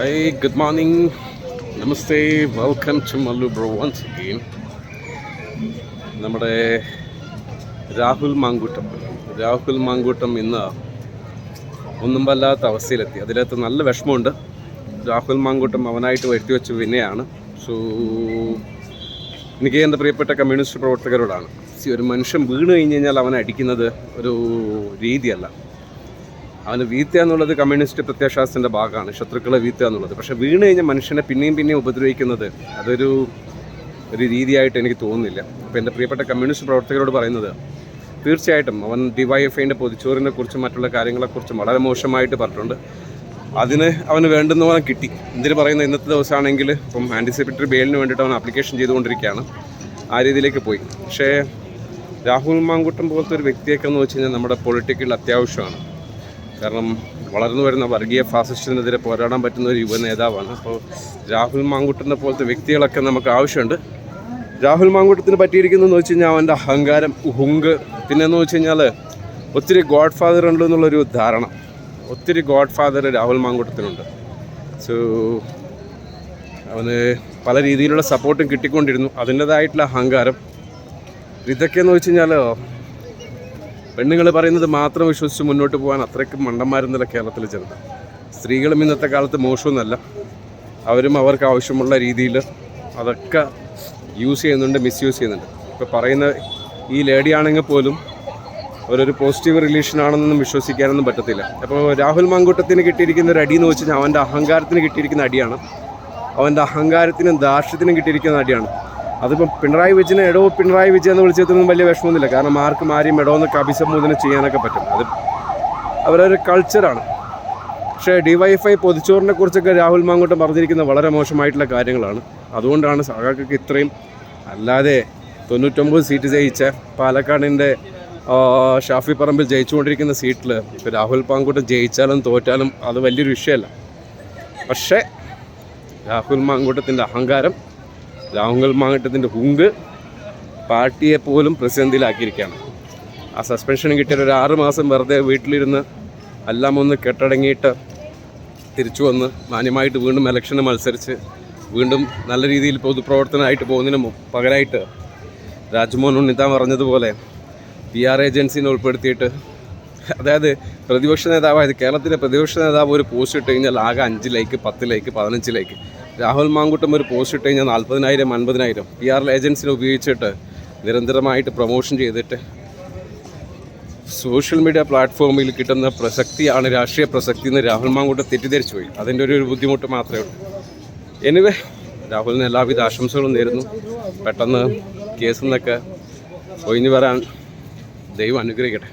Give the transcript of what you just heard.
Hi, good morning. Namaste. Welcome to Malubra Bro once again. നമ്മുടെ രാഹുൽ മാങ്കൂട്ടം രാഹുൽ മാങ്കൂട്ടം ഇന്ന് ഒന്നും വല്ലാത്ത അവസ്ഥയിലെത്തി അതിലകത്ത് നല്ല വിഷമമുണ്ട് രാഹുൽ മാങ്കൂട്ടം അവനായിട്ട് വരുത്തി വെച്ച വിനയാണ് സോ എനിക്ക് എന്റെ പ്രിയപ്പെട്ട കമ്മ്യൂണിസ്റ്റ് പ്രവർത്തകരോടാണ് ഒരു മനുഷ്യൻ വീണ് കഴിഞ്ഞ് കഴിഞ്ഞാൽ അവനെ അടിക്കുന്നത് ഒരു രീതിയല്ല അവന് വീഴ്ത്തുക എന്നുള്ളത് കമ്മ്യൂണിസ്റ്റ് പ്രത്യാശാസത്തിന്റെ ഭാഗമാണ് ശത്രുക്കളെ വീഴ്ത്തുക എന്നുള്ളത്. പക്ഷേ വീണ് കഴിഞ്ഞാൽ മനുഷ്യനെ പിന്നെയും പിന്നെയും ഉപദ്രവിക്കുന്നത് അതൊരു ഒരു രീതിയായിട്ട് എനിക്ക് തോന്നുന്നില്ല. അപ്പോൾ എന്റെ പ്രിയപ്പെട്ട കമ്മ്യൂണിസ്റ്റ് പ്രവർത്തകരോട് പറയുന്നത് തീർച്ചയായിട്ടും അവൻ ഡിവൈഎഫ്ഐന്റെ പൊതിച്ചോറിനെ കുറിച്ചും മറ്റുള്ള കാര്യങ്ങളെക്കുറിച്ചും വളരെ മോശമായിട്ട് പറഞ്ഞിട്ടുണ്ട്. അതിന് അവന് വേണ്ടുന്ന പോലെ കിട്ടി. എന്തിന് പറയുന്ന ഇന്നത്തെ ദിവസമാണെങ്കിൽ ഇപ്പം ആന്റിസിപ്പേറ്ററി ബെയിലിന് വേണ്ടിയിട്ട് അവൻ ആപ്ലിക്കേഷൻ ചെയ്തുകൊണ്ടിരിക്കുകയാണ്. ആ രീതിയിലേക്ക് പോയി. പക്ഷേ രാഹുൽ മാങ്കുട്ടം പോലത്തെ ഒരു വ്യക്തിയൊക്കെ എന്ന് വെച്ച് കഴിഞ്ഞാൽ നമ്മുടെ പൊളിറ്റിക്കൽ അത്യാവശ്യമാണ്. കാരണം വളർന്നു വരുന്ന വർഗീയ ഫാസിസ്റ്റിനെതിരെ പോരാടാൻ പറ്റുന്ന ഒരു യുവ നേതാവാണ്. അപ്പോൾ രാഹുൽ മാങ്കുട്ടനെ പോലത്തെ വ്യക്തികളൊക്കെ നമുക്ക് ആവശ്യമുണ്ട്. രാഹുൽ മാങ്കുട്ടത്തിന് പറ്റിയിരിക്കുന്നതെന്ന് വെച്ച് കഴിഞ്ഞാൽ അവന്റെ അഹങ്കാരം ഹുങ്ക് പിന്നെ എന്ന് വെച്ച് കഴിഞ്ഞാൽ ഒത്തിരി ഗോഡ് ഫാദർ ഉണ്ട് എന്നുള്ളൊരു ധാരണ. ഒത്തിരി ഗോഡ് ഫാദർ രാഹുൽ മാങ്കുട്ടത്തിനുണ്ട്. സോ അവന് പല രീതിയിലുള്ള സപ്പോർട്ടും കിട്ടിക്കൊണ്ടിരുന്നു. അതിന്റെതായിട്ടുള്ള അഹങ്കാരം. ഇതൊക്കെയെന്ന് വെച്ച് കഴിഞ്ഞാൽ പെണ്ണുങ്ങൾ പറയുന്നത് മാത്രം വിശ്വസിച്ച് മുന്നോട്ട് പോകാൻ അത്രയ്ക്ക് മണ്ടന്മാരെന്നല്ല കേരളത്തിൽ ജനത. സ്ത്രീകളും ഇന്നത്തെ കാലത്ത് മോശമൊന്നുമല്ല. അവരും അവർക്ക് ആവശ്യമുള്ള രീതിയിൽ അതൊക്കെ യൂസ് ചെയ്യുന്നുണ്ട് മിസ്യൂസ് ചെയ്യുന്നുണ്ട്. ഇപ്പോൾ പറയുന്ന ഈ ലേഡി ആണെങ്കിൽ പോലും അവരൊരു പോസിറ്റീവ് റിലേഷൻ ആണെന്നൊന്നും വിശ്വസിക്കാനൊന്നും പറ്റത്തില്ല. അപ്പോൾ രാഹുൽ മാങ്കൂട്ടത്തിന് കിട്ടിയിരിക്കുന്ന ഒരു അടി എന്ന് അവന്റെ അഹങ്കാരത്തിന് കിട്ടിയിരിക്കുന്ന അടിയാണ്. അവന്റെ അഹങ്കാരത്തിനും ദാർഷ്ട്യത്തിനും കിട്ടിയിരിക്കുന്ന അടിയാണ്. അതിപ്പം പിണറായി വിജയനെ എടോ പിണറായി വിജയൻ എന്ന് വിളിച്ചതൊന്നും വലിയ വിഷമമൊന്നുമില്ല. കാരണം ആർക്കും ആരെയും എടോ എന്നൊക്കെ അഭിസംബോധന ചെയ്യാനൊക്കെ പറ്റും. അത് അവരൊരു കൾച്ചറാണ് പക്ഷേ ഡിവൈഎഫ്ഐ പൊതിച്ചോറിനെ കുറിച്ചൊക്കെ രാഹുൽ മാങ്കൂട്ടം പറഞ്ഞിരിക്കുന്ന വളരെ മോശമായിട്ടുള്ള കാര്യങ്ങളാണ്. അതുകൊണ്ടാണ് സഹാക്കൾക്ക് ഇത്രയും അല്ലാതെ തൊണ്ണൂറ്റൊമ്പത് സീറ്റ് ജയിച്ച പാലക്കാടിന്റെ ഷാഫി പറമ്പിൽ ജയിച്ചുകൊണ്ടിരിക്കുന്ന സീറ്റിൽ ഇപ്പോൾ രാഹുൽ പാങ്കൂട്ടം ജയിച്ചാലും തോറ്റാലും അത് വലിയൊരു വിഷയമല്ല. പക്ഷേ രാഹുൽ മാങ്കൂട്ടത്തിന്റെ അഹങ്കാരം രാഹുൽ മാങ്ങട്ടത്തിന്റെ ഹുങ്ക് പാർട്ടിയെ പോലും പ്രതിസന്ധിയിലാക്കിയിരിക്കുകയാണ്. ആ സസ്പെൻഷൻ കിട്ടിയ ഒരു ആറ് മാസം വെറുതെ വീട്ടിലിരുന്ന് എല്ലാം ഒന്ന് കെട്ടടങ്ങിയിട്ട് തിരിച്ചു വന്ന് മാന്യമായിട്ട് വീണ്ടും ഇലക്ഷന് മത്സരിച്ച് വീണ്ടും നല്ല രീതിയിൽ പൊതുപ്രവർത്തനമായിട്ട് പോകുന്നതിന് പകരമായിട്ട് രാജ്മോഹൻ ഉണ്ണിത്താൻ പറഞ്ഞതുപോലെ പി ആർ ഏജൻസിനെ ഉൾപ്പെടുത്തിയിട്ട് അതായത് പ്രതിപക്ഷ നേതാവായത് കേരളത്തിലെ പ്രതിപക്ഷ നേതാവ് ഒരു പോസ്റ്റ് ഇട്ട് കഴിഞ്ഞാൽ ആകെ അഞ്ച് ലൈക്ക് പത്ത് ലൈക്ക് പതിനഞ്ച് ലൈക്ക് രാഹുൽ മാങ്കുട്ടം ഒരു പോസ്റ്റ് ഇട്ട് കഴിഞ്ഞാൽ നാൽപ്പതിനായിരം അൻപതിനായിരം. പി ആർ ഏജൻസിനെ ഉപയോഗിച്ചിട്ട് നിരന്തരമായിട്ട് പ്രൊമോഷൻ ചെയ്തിട്ട് സോഷ്യൽ മീഡിയ പ്ലാറ്റ്ഫോമിൽ കിട്ടുന്ന പ്രസക്തിയാണ് രാഷ്ട്രീയ പ്രസക്തി എന്ന് രാഹുൽ മാങ്കൂട്ടം തെറ്റിദ്ധരിച്ചു പോയി. അതിന്റെ ഒരു ബുദ്ധിമുട്ട് മാത്രമേ ഉള്ളൂ. എനിവേ രാഹുലിന് എല്ലാവിധ ആശംസകളും നേരുന്നു. പെട്ടെന്ന് കേസിൽ നിന്നൊക്കെ ഒഴിഞ്ഞു വരാൻ ദൈവം അനുഗ്രഹിക്കട്ടെ.